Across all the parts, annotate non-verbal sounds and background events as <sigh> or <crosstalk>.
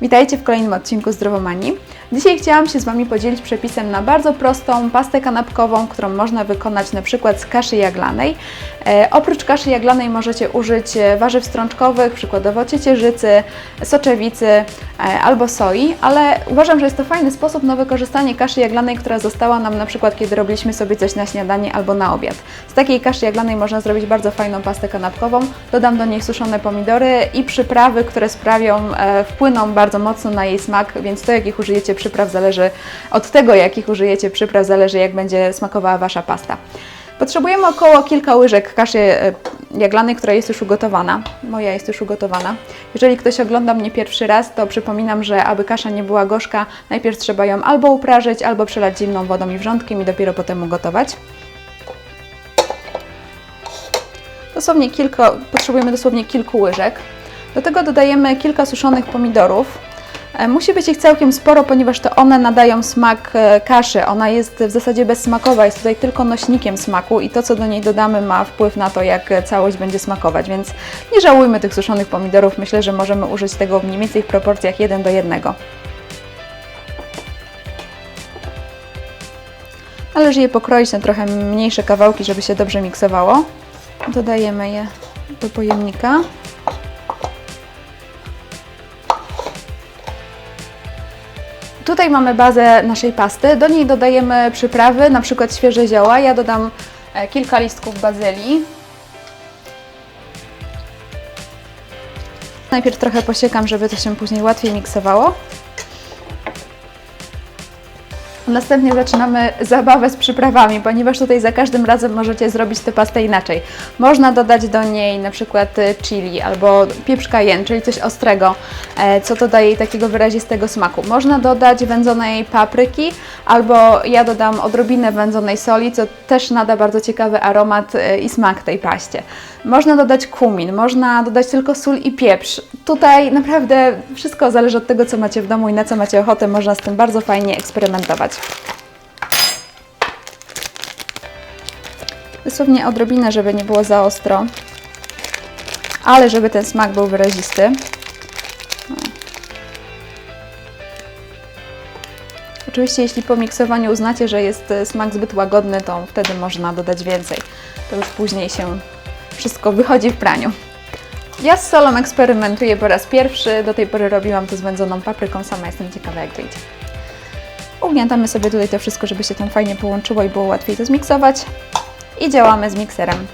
Witajcie w kolejnym odcinku Zdrowomanii. Dzisiaj chciałam się z Wami podzielić przepisem na bardzo prostą pastę kanapkową, którą można wykonać na przykład z kaszy jaglanej. E, oprócz kaszy jaglanej możecie użyć e, warzyw strączkowych, przykładowo ciecierzycy, soczewicy e, albo soi, ale uważam, że jest to fajny sposób na wykorzystanie kaszy jaglanej, która została nam na przykład, kiedy robiliśmy sobie coś na śniadanie albo na obiad. Z takiej kaszy jaglanej można zrobić bardzo fajną pastę kanapkową. Dodam do niej suszone pomidory i przyprawy, które sprawią, e, wpłyną bardzo mocno na jej smak, więc to jakich użyjecie przypraw zależy od tego, jakich użyjecie przypraw, zależy jak będzie smakowała Wasza pasta. Potrzebujemy około kilka łyżek kaszy e, jaglanej, która jest już ugotowana. Moja jest już ugotowana. Jeżeli ktoś ogląda mnie pierwszy raz, to przypominam, że aby kasza nie była gorzka, najpierw trzeba ją albo uprażyć, albo przelać zimną wodą i wrzątkiem i dopiero potem ugotować. Dosłownie kilka, potrzebujemy dosłownie kilku łyżek. Do tego dodajemy kilka suszonych pomidorów. E, Musi być ich całkiem sporo, ponieważ to one nadają smak e, kaszy. Ona jest w zasadzie bezsmakowa, jest tutaj tylko nośnikiem smaku i to, co do niej dodamy, ma wpływ na to, jak e, całość będzie smakować, więc nie żałujmy tych suszonych pomidorów. Myślę, że możemy użyć tego mniej więcej w proporcjach 1 do 1. Należy je pokroić na trochę mniejsze kawałki, żeby się dobrze miksowało. Dodajemy je do pojemnika. Tutaj mamy bazę naszej pasty. Do niej dodajemy przyprawy, na przykład świeże zioła. Ja dodam e, kilka listków bazylii. Najpierw trochę posiekam, żeby to się później łatwiej miksowało. Następnie zaczynamy zabawę z przyprawami, ponieważ tutaj za każdym razem możecie zrobić tę pastę inaczej. Można dodać do niej na przykład y, chili albo pieprz cayenne, czyli coś ostrego, e, co dodaje jej takiego wyrazistego smaku. Można dodać wędzonej papryki albo ja dodam odrobinę wędzonej soli, co też nada bardzo ciekawy aromat y, i smak tej paście. Można dodać kumin, można dodać tylko sól i pieprz. Tutaj naprawdę wszystko zależy od tego, co macie w domu i na co macie ochotę. Można z tym bardzo fajnie eksperymentować. Dosłownie odrobinę, żeby nie było za ostro, ale żeby ten smak był wyrazisty. Oczywiście, jeśli po miksowaniu uznacie, że jest e, smak zbyt łagodny, to wtedy można dodać więcej. To już później się wszystko wychodzi w praniu. Ja z solą eksperymentuję po raz pierwszy. Do tej pory robiłam to z wędzoną papryką. Sama jestem ciekawa, jak wyjdzie. Ugniatamy sobie tutaj to wszystko, żeby się tam fajnie połączyło i było łatwiej to zmiksować. I działamy z mikserem.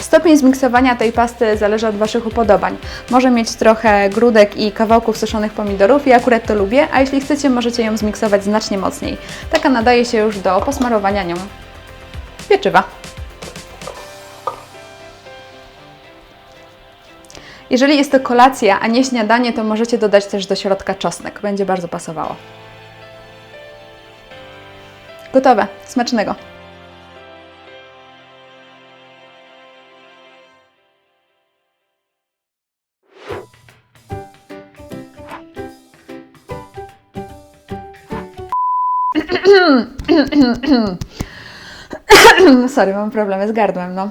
Stopień zmiksowania tej pasty zależy od Waszych upodobań. Może mieć trochę grudek i kawałków suszonych pomidorów, ja akurat to lubię, a jeśli chcecie, możecie ją zmiksować znacznie mocniej. Taka nadaje się już do posmarowania nią pieczywa. Jeżeli jest to kolacja, a nie śniadanie, to możecie dodać też do środka czosnek. Będzie bardzo pasowało. Gotowe. Smacznego. <clears throat> <laughs> Sorry, mam problemy z gardłem, no.